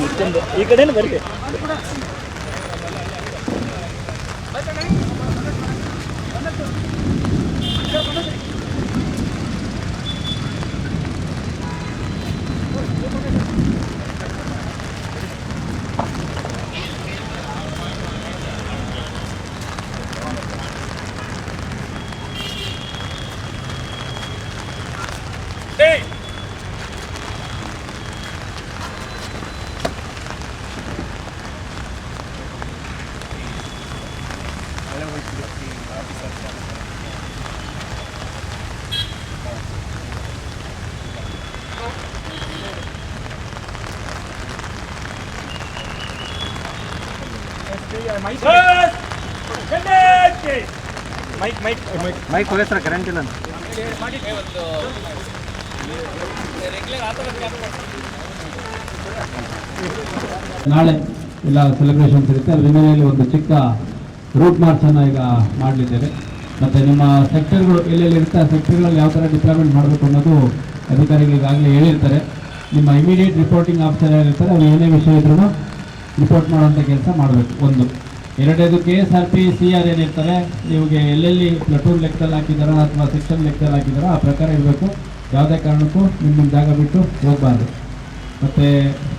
ಮುಟ್ಕೊಂಡು ಈ ಕಡೆನೂ ಬರ್ರಿ. ಮೈಕ್ ಮೈಕ್ ಮೈಕ್ ಹೋಗತ್ರ? ಕರೆಂಟ್ ಇಲ್ಲ ನಾಳೆ ಎಲ್ಲ ಸೆಲೆಬ್ರೇಷನ್ಸ್ ಇರುತ್ತೆ ಅದ್ರ ಹಿನ್ನೆಲೆಯಲ್ಲಿ ಒಂದು ಚಿಕ್ಕ ರೂಟ್ ಮಾರ್ಚನ್ನು ಈಗ ಮಾಡಲಿದ್ದೇವೆ. ಮತ್ತು ನಿಮ್ಮ ಸೆಕ್ಟರ್ಗಳು ಎಲ್ಲೆಲ್ಲಿ ಇರುತ್ತೆ ಆ ಸೆಕ್ಟರ್ಗಳಲ್ಲಿ ಯಾವ ಥರ ಡಿಪ್ಲಾಯ್ಮೆಂಟ್ ಮಾಡಬೇಕು ಅನ್ನೋದು ಅಧಿಕಾರಿಗಳು ಈಗಾಗಲೇ ಹೇಳಿರ್ತಾರೆ. ನಿಮ್ಮ ಇಮಿಡಿಯೇಟ್ ರಿಪೋರ್ಟಿಂಗ್ ಆಫೀಸರ್ ಏನಿರ್ತಾರೆ ಅವ್ರು ಏನೇ ವಿಷಯ ಇದ್ರೂ ರಿಪೋರ್ಟ್ ಮಾಡುವಂಥ ಕೆಲಸ ಮಾಡಬೇಕು, ಒಂದು. ಎರಡನೇದು K S R P C R ಏನಿರ್ತಾರೆ ಇವಾಗ ಎಲ್ಲೆಲ್ಲಿ ಪ್ಲಟೂನ್ ಲೆಕ್ಕದಲ್ಲಿ ಹಾಕಿದಾರೋ ಅಥವಾ ಸೆಕ್ಷನ್ ಲೆಕ್ಕದಲ್ಲಿ ಹಾಕಿದಾರೋ ಆ ಪ್ರಕಾರ ಇರಬೇಕು. ಯಾವುದೇ ಕಾರಣಕ್ಕೂ ನಿಮ್ಮ ಜಾಗ ಬಿಟ್ಟು ಹೋಗಬಾರ್ದು. ಮತ್ತು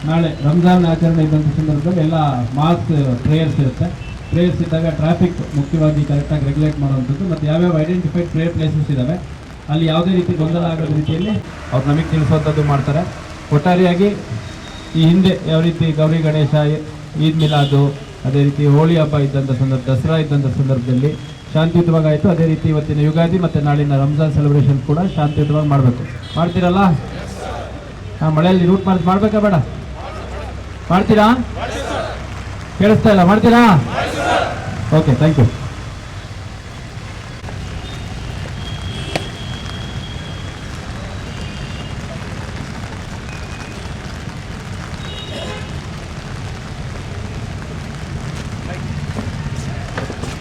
ನಾಳೆ ರಂಜಾನ್ ಆಚರಣೆ ಇದ್ದಂಥ ಸಂದರ್ಭದಲ್ಲಿ ಎಲ್ಲ ಮಾಸ್ ಪ್ರೇಯರ್ಸ್ ಇರುತ್ತೆ. ಪ್ರೇಯರ್ಸ್ ಇದ್ದಾಗ ಟ್ರಾಫಿಕ್ ಮುಖ್ಯವಾಗಿ ಕರೆಕ್ಟಾಗಿ ರೆಗ್ಯುಲೇಟ್ ಮಾಡುವಂಥದ್ದು. ಮತ್ತು ಯಾವ್ಯಾವ ಐಡೆಂಟಿಫೈಡ್ ಪ್ರೇಯರ್ ಪ್ಲೇಸಸ್ ಇದ್ದಾವೆ ಅಲ್ಲಿ ಯಾವುದೇ ರೀತಿ ಗೊಂದಲ ಆಗದ ರೀತಿಯಲ್ಲಿ ಅವ್ರು ನಮಗೆ ತಿಳಿಸುವಂಥದ್ದು ಮಾಡ್ತಾರೆ. ಒಟ್ಟಾರೆಯಾಗಿ ಈ ಹಿಂದೆ ಯಾವ ರೀತಿ ಗೌರಿ ಗಣೇಶ ಈದ್ ಮಿಲಾದು ಅದೇ ರೀತಿ ಹೋಳಿ ಹಬ್ಬ ಇದ್ದಂಥ ಸಂದರ್ಭ ದಸರಾ ಇದ್ದಂಥ ಸಂದರ್ಭದಲ್ಲಿ ಶಾಂತಿಯುತವಾಗಿ ಆಯಿತು ಅದೇ ರೀತಿ ಇವತ್ತಿನ ಯುಗಾದಿ ಮತ್ತು ನಾಳಿನ ರಂಜಾನ್ ಸೆಲೆಬ್ರೇಷನ್ ಕೂಡ ಶಾಂತಿಯುತವಾಗಿ ಮಾಡಬೇಕು. ಮಾಡ್ತೀರಲ್ಲ? ಹಾಂ ಮಳೆಯಲ್ಲಿ ರೂಟ್ ಮಾರ್ಚ್ ಮಾಡಬೇಕಾ ಬೇಡ? ಮಾಡ್ತೀರಾ? ಕೇಳಿಸ್ತಾ ಇಲ್ಲ. ಮಾಡ್ತೀರಾ? Okay thank you